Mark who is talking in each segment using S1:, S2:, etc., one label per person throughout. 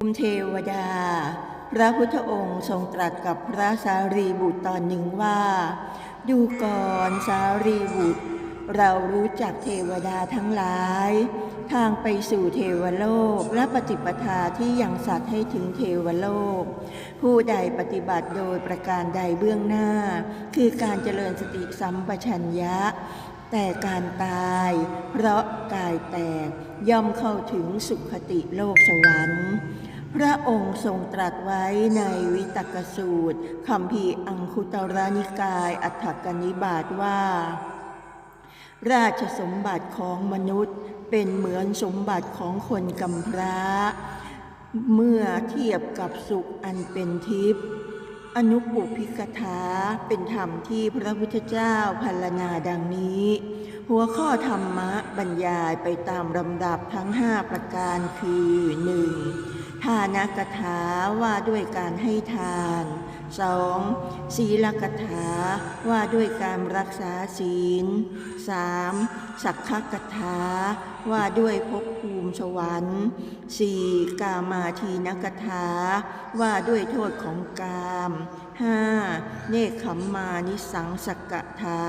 S1: ภูมิเทวดา พระพุทธองค์ทรงตรัสกับพระสารีบุตรตอนหนึ่งว่า ดูก่อนสารีบุตร เรารู้จักเทวดาทั้งหลาย ทางไปสู่เทวโลกและปฏิปทาที่ยังสัตว์ให้ถึงเทวโลก ผู้ใดปฏิบัติโดยประการใดเบื้องหน้า คือการเจริญสติสัมปชัญญะแต่การตาย เพราะกายแตกย่อมเข้าถึงสุขติโลกสวรรค์ พระองค์ทรงตรัสไว้ในวิตกสูตรคำพีอังคุตรนิกายอัฏฐกนิบาตว่า ราชสมบัติของมนุษย์เป็นเหมือนสมบัติของคนกำพร้า เมื่อเทียบกับสุขอันเป็นทิพย์อนุปุพิกถาเป็นธรรมที่พระพุทธเจ้าพัลนาดังนี้ หัวข้อธรรมะบรรยายไปตามลำดับทั้งห้าประการคือ 1. นกถาว่าด้วยการให้ทาน 2. ศีลกถาว่าด้วยการรักษาศีล 3. สักขกถาว่าด้วยภพภูมิสวรรค์ 4. กามาทีนกถาว่าด้วยโทษของกาม 5. เนคขมมานิสังสกถา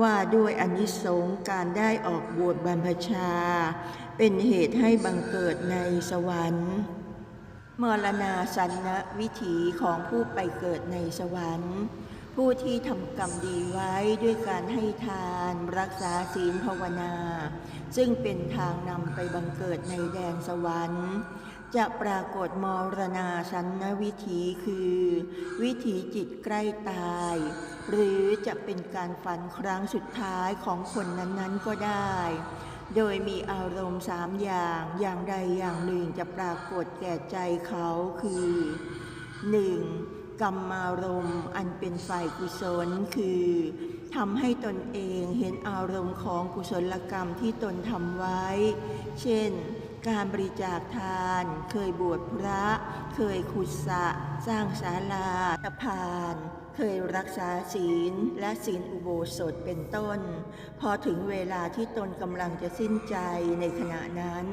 S1: ว่าด้วยอนิสงส์การได้ออกบวชบรรพชา เป็นเหตุให้บังเกิดในสวรรค์ มรณาสันนะวิถีของผู้ไปเกิดในสวรรค์ ผู้ที่ทำกรรมดีไว้ด้วยการให้ทาน รักษาศีลภาวนา ซึ่งเป็นทางนำไปบังเกิดในแดนสวรรค์ จะปรากฏมรณาสันนวิถีคือ วิถีจิตใกล้ตาย หรือจะเป็นการฝันครั้งสุดท้ายของคนนั้นๆก็ได้ โดยมีอารมณ์สามอย่างอย่างใดอย่างหนึ่งจะปรากฏแก่ใจเขาคือ 1. กรรมารมณ์อันเป็นฝ่ายกุศลคือทำให้ตนเองเห็นอารมณ์ของกุศลกรรมที่ตนทำไว้ เช่น การบริจาคทาน เคยบวชพระ เคยขุดสระสร้างศาลาสะพาน เคยรักษาศีลและศีลอุโบสถเป็นต้น พอถึงเวลาที่ตนกำลังจะสิ้นใจในขณะนั้น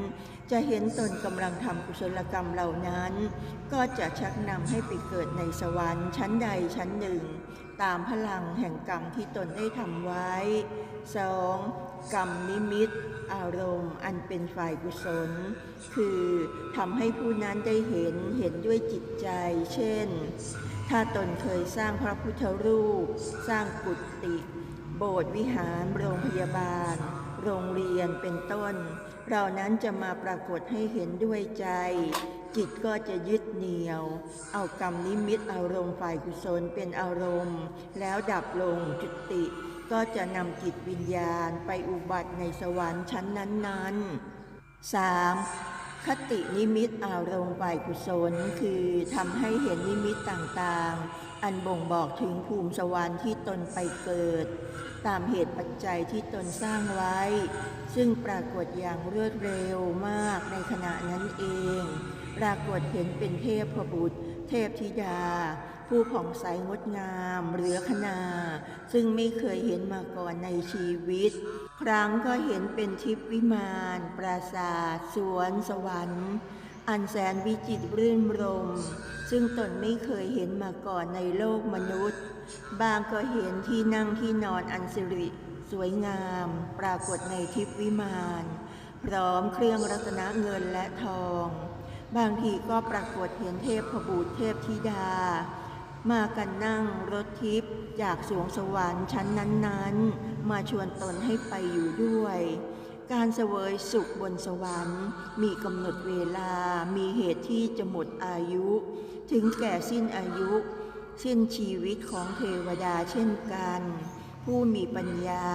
S1: จะเห็นตนกำลังทำกุศลกรรมเหล่านั้น ก็จะชักนำให้ไปเกิดในสวรรค์ชั้นใดชั้นหนึ่ง ตามพลังแห่งกรรมที่ตนได้ทำไว้ 2. กรรมนิมิตอารมณ์อันเป็นฝ่ายกุศล คือทำให้ผู้นั้นได้เห็นเห็นด้วยจิตใจ เช่น ถ้าตนเคยสร้างพระพุทธรูป สร้างกุฏิโบสถ์วิหารโรงพยาบาล โรงเรียนเป็นต้น เรานั้นจะมาปรากฏให้เห็นด้วยใจ จิตก็จะยึดเหนี่ยว เอากรรมนิมิตอารมณ์ฝ่ายกุศลเป็นอารมณ์ แล้วดับลงจุติ ก็จะนำจิตวิญญาณไปอุบัติในสวรรค์ชั้นนั้นๆ 3. คตินิมิตอารมณ์ฝ่ายกุศล คือทำให้เห็นนิมิตต่างๆ อันบ่งบอกถึงภูมิสวรรค์ที่ตนไปเกิด ตามเหตุปัจจัยที่ตนสร้างไว้ ซึ่งปรากฏอย่างรวดเร็วมากในขณะนั้นเอง ปรากฏเห็นเป็นเทพบุตร เทพธิดา ผู้ผ่องใสงดงามเหลือขนา ซึ่งไม่เคยเห็นมาก่อนในชีวิต ครั้งก็เห็นเป็นทิพวิมานปราสาท สวนสวรรค์ อันแสนวิจิตรรื่นรม ซึ่งตนไม่เคยเห็นมาก่อนในโลกมนุษย์ บางก็เห็นที่นั่งที่นอนอันสิริสวยงาม ปรากฏในทิพวิมาน พร้อมเครื่องรัตนเงินและทอง บางทีก็ปรากฏเห็นเทพบุตรเทพธิดา มากันนั่งรถทิพย์จากสวงสวรรค์ชั้นนั้นๆ มาชวนตนให้ไปอยู่ด้วย การเสวยสุขบนสวรรค์ มีกำหนดเวลา มีเหตุที่จะหมดอายุ ถึงแก่สิ้นอายุ สิ้นชีวิตของเทวดาเช่นกัน ผู้มีปัญญา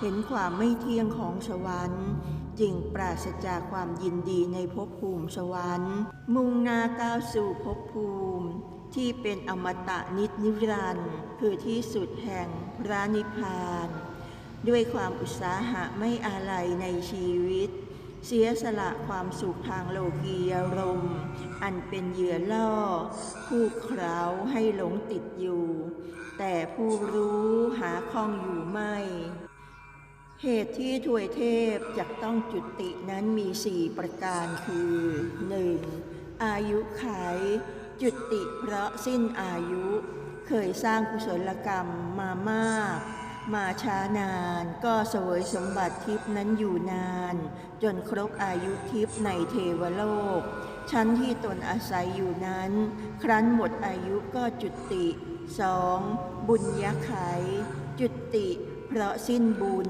S1: เห็นความไม่เที่ยงของสวรรค์จึงปราศจากความยินดีในภพภูมิสวรรค์ มุ่งหน้าก้าวสู่ภพภูมิ ที่เป็นอมตะนิจนิรันดร์คือที่สุดแห่งพระนิพพาน ด้วยความอุตสาหะไม่อาลัยในชีวิต เสียสละความสุขทางโลกียรม อันเป็นเหยื่อล่อ ผู้เขาให้หลงติดอยู่ แต่ผู้รู้หาข้องอยู่ไม่ เหตุที่ถวยเทพจะต้องจุตินั้นมีสี่ประการคือ 1. อายุไข จุติเพราะสิ้นอายุ เคยสร้างกุศลกรรมมามาก มาช้านานก็เสวยสมบัติทิพนั้นอยู่นาน จนครบอายุทิพในเทวโลก ชั้นที่ตนอาศัยอยู่นั้น ครั้นหมดอายุก็จุติสองบุญยไขจุติเพราะสิ้นบุญ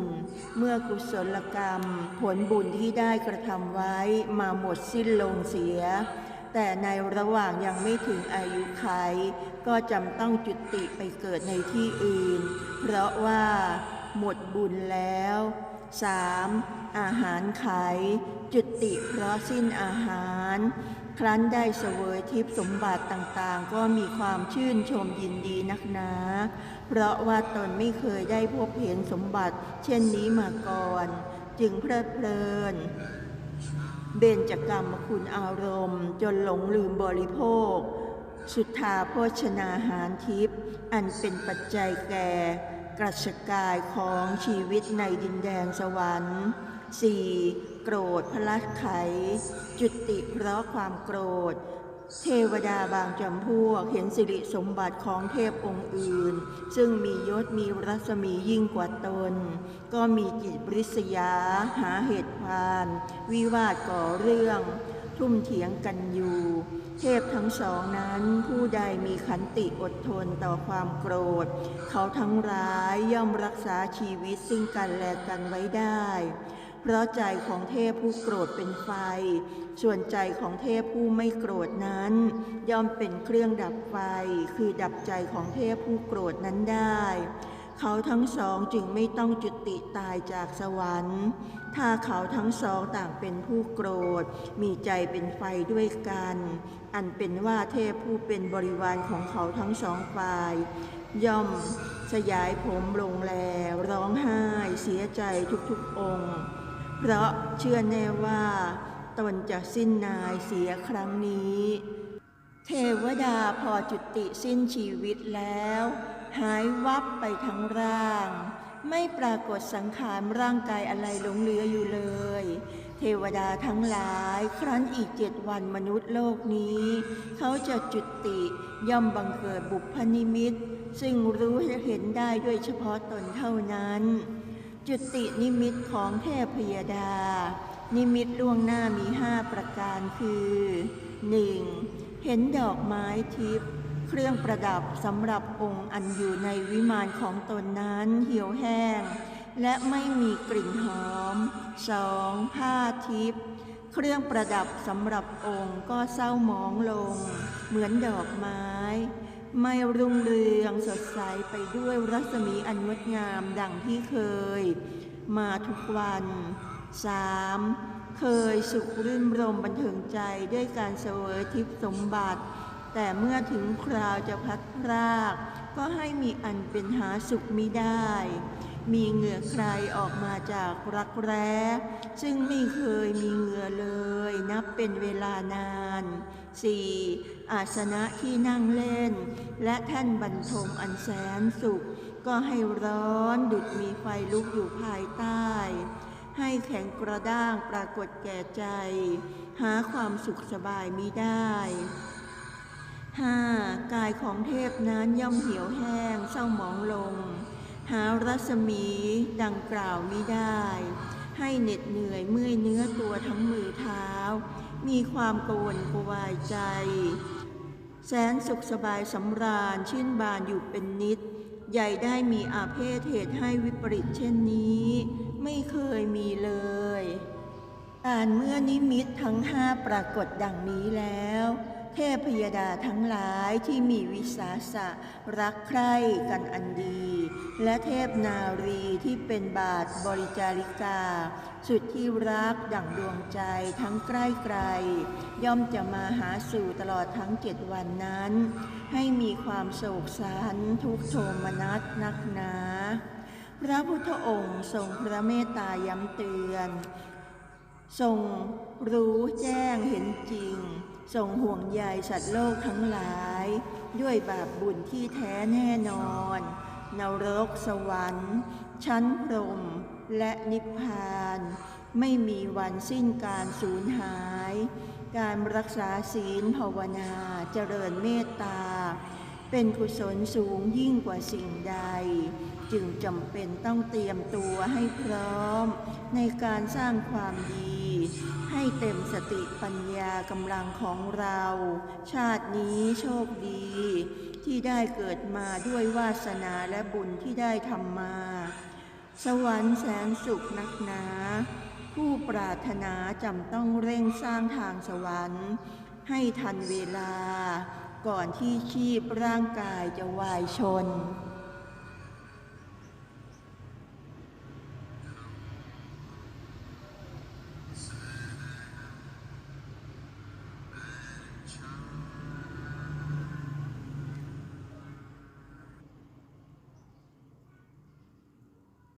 S1: เมื่อกุศลกรรม ผลบุญที่ได้กระทำไว้มาหมดสิ้นลงเสีย แต่ในระหว่างยังไม่ถึงอายุไขก็จำต้องจุติไปเกิดในที่อื่น เพราะว่าหมดบุญแล้ว 3. อาหารไข จุติเพราะสิ้นอาหาร ครั้นได้เสวยทิพสมบัติต่างๆ ก็มีความชื่นชมยินดีนักหนา เพราะว่าตนไม่เคยได้พบเห็นสมบัติ เช่นนี้มาก่อน จึงเพลิดเพลิน เบญจกรรมคุณอารมณ์ จนหลงลืมบริโภค สุทธาโภชนาหารทิพย์อันเป็นปัจจัยแก่กระชกายของชีวิตในดินแดนสวรรค์ 4. โกรธพลัดไข จุติเพราะความโกรธ เทวดาบางจำพวกเห็นสิริสมบัติของเทพองค์อื่น ซึ่งมียศมีรัศมียิ่งกว่าตน ก็มีจิตบริษยา หาเหตุพานวิวาทก่อเรื่อง ทุ่มเถียงกันอยู่ เทพทั้งสองนั้นผู้ใดมีขันติอดทนต่อความโกรธ เขาทั้งร้ายย่อมรักษาชีวิตซึ่งกันและกันไว้ได้ เพราะใจของเทพผู้โกรธเป็นไฟ ส่วนใจของเทพผู้ไม่โกรธนั้น ย่อมเป็นเครื่องดับไฟ คือดับใจของเทพผู้โกรธนั้นได้ เขาทั้งสองจึงไม่ต้องจุติตายจากสวรรค์ ถ้าเขาทั้งสองต่างเป็นผู้โกรธ มีใจเป็นไฟด้วยกัน อันเป็นว่าเทพผู้เป็นบริวารของเขาทั้งสองฝ่ายย่อมสยายผมลงแลร้องไห้เสียใจทุกๆองค์ เพราะเชื่อแน่ว่า ตนจะสิ้นนายเสียครั้งนี้ เทวดาพอจุติสิ้นชีวิตแล้ว หายวับไปทั้งร่าง ไม่ปรากฏสังขารร่างกายอะไรหลงเหลืออยู่เลย เทวดาทั้งหลายครั้นอีกเจ็ดวันมนุษย์โลกนี้ เขาจะจุติย่อมบังเกิดบุพนิมิต ซึ่งรู้เห็นได้ด้วยเฉพาะตนเท่านั้น จุตินิมิตของเทพยดา นิมิตล่วงหน้ามีห้าประการคือ 1. เห็นดอกไม้ทิพย์เครื่องประดับสำหรับองค์อันอยู่ในวิมานของตนนั้นเหี่ยวแห้ง และไม่มีกลิ่นหอม 2. ผ้าทิพย์เครื่องประดับสำหรับองค์ก็เศร้าหมองลง เหมือนดอกไม้ ไม่รุ่งเรืองสดใสไปด้วยรัศมีอันงดงามดังที่เคย มาทุกวัน 3. เคยสุขรื่นรมบันเทิงใจด้วยการเสวยทิพย์สมบัติ แต่เมื่อถึงคราวจะพัดพราก ก็ให้มีอันเป็นหาสุขมิได้ มีเหงื่อใครออกมาจากรักแร้ ซึ่งไม่เคยมีเหงื่อเลย นับเป็นเวลานาน 4. อาสนะที่นั่งเล่น และแท่นบรรทมอันแสนสุข ก็ให้ร้อนดุดมีไฟลุกอยู่ภายใต้ ให้แข็งกระด้างปรากฏแก่ใจ หาความสุขสบายมิได้ 5. กายของเทพนั้นย่อมเหี่ยวแห้งเศร้าหมองลง หารัศมีดังกล่าวมิได้ ให้เหน็ดเหนื่อยเมื่อยเนื้อตัวทั้งมือเท้า มีความกระวนกวายใจ แสนสุขสบายสำราญชื่นบานอยู่เป็นนิด ใหญ่ได้มีอาเพศเหตุให้วิปริตเช่นนี้ ไม่เคยมีเลยอ่านเมื่อนิมิตทั้งห้าปรากฏดังนี้แล้ว เทพยดาทั้งหลายที่มีวิสาสะรักใคร่กันอันดี และเทพนารีที่เป็นบาทบริจาริกา สุดที่รักดั่งดวงใจทั้งใกล้ไกล ย่อมจะมาหาสู่ตลอดทั้งเจ็ดวันนั้น ให้มีความโศกสันทุกโทมนัสนักหนาพระพุทธองค์ทรงพระเมตตาย้ำเตือน ทรงรู้แจ้งเห็นจริง ทรงห่วงใยสัตว์โลกทั้งหลาย ด้วยบาปบุญที่แท้แน่นอนนรกสวรรค์ ชั้นพรมและนิพพาน ไม่มีวันสิ้นการสูญหาย การรักษาศีลภาวนาเจริญเมตตา เป็นกุศลสูงยิ่งกว่าสิ่งใด จึงจำเป็นต้องเตรียมตัวให้พร้อม ในการสร้างความดี ให้เต็มสติปัญญากำลังของเรา ชาตินี้โชคดี ที่ได้เกิดมาด้วยวาสนาและบุญที่ได้ทำมา สวรรค์แสนสุขนักหนา ผู้ปรารถนาจำต้องเร่งสร้างทางสวรรค์ ให้ทันเวลา ก่อนที่ชีพร่างกายจะวายชน